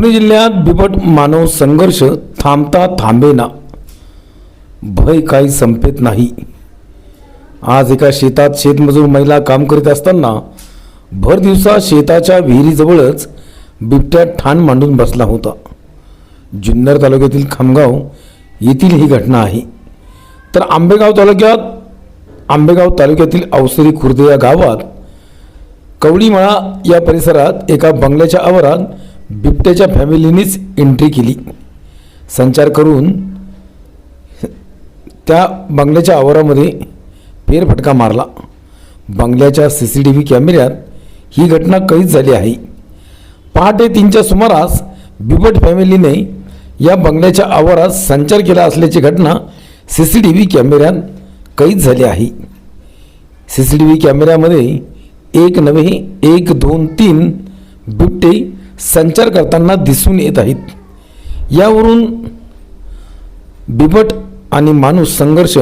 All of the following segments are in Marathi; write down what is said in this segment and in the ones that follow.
पुणे जिल्ह्यात बिबट मानव संघर्ष थांबता थांबेना. भय काही संपेत नाही. आज एका शेतात शेतमजूर महिला काम करीत असताना भर दिवसा शेताच्या विहिरीजवळच बिबट्या ठाण मांडून बसला होता. जुन्नर तालुक्यातील खामगाव येथील ही घटना आहे. तर आंबेगाव तालुक्यात आंबेगाव तालुक्यातील अवसरी खुर्द या गावात कवडीमाळा या परिसरात एका बंगल्याच्या आवारात बिबट्याच्या फॅमिलीनेच एंट्री केली. संचार करून त्या बंगल्याच्या आवारामध्ये फेरफटका मारला. बंगल्याच्या सी सी टी व्ही कॅमेऱ्यात ही घटना कैद झाली आहे. पहाटे तीनच्या सुमारास बिबट फॅमिलीने या बंगल्याच्या आवारात संचार केला असल्याची घटना सी सी टी व्ही कॅमेऱ्यात कैद झाली आहे. सी सी टी व्ही कॅमेऱ्यामध्ये एक नव्हे एक दोन तीन बिबटे संचार करताना दिसून येत आहेत. यावरून बिबट आणि माणूस संघर्ष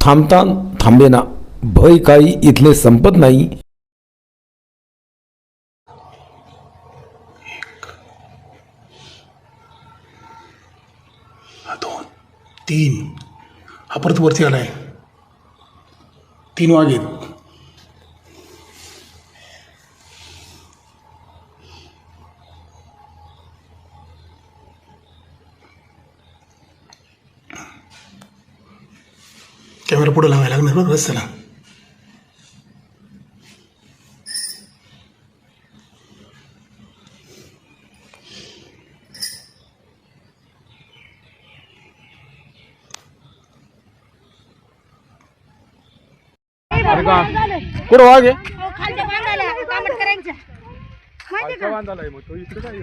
थांबता थांबेना. भय काही इथले संपत नाही. हा दोन तीन. हा परत वरती आलाय. तीन वाजेत. आहेत कॅमेरा पुढे लावायला लागणार बघ रस्त्याला कुठं वाघ आहे हो, खालच्या बांधायला कामट करायचं माहिती का काय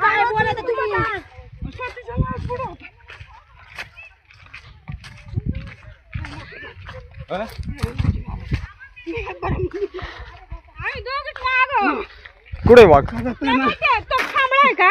कुठे वाघ? काय माहितीये, तो खांबळा आहे का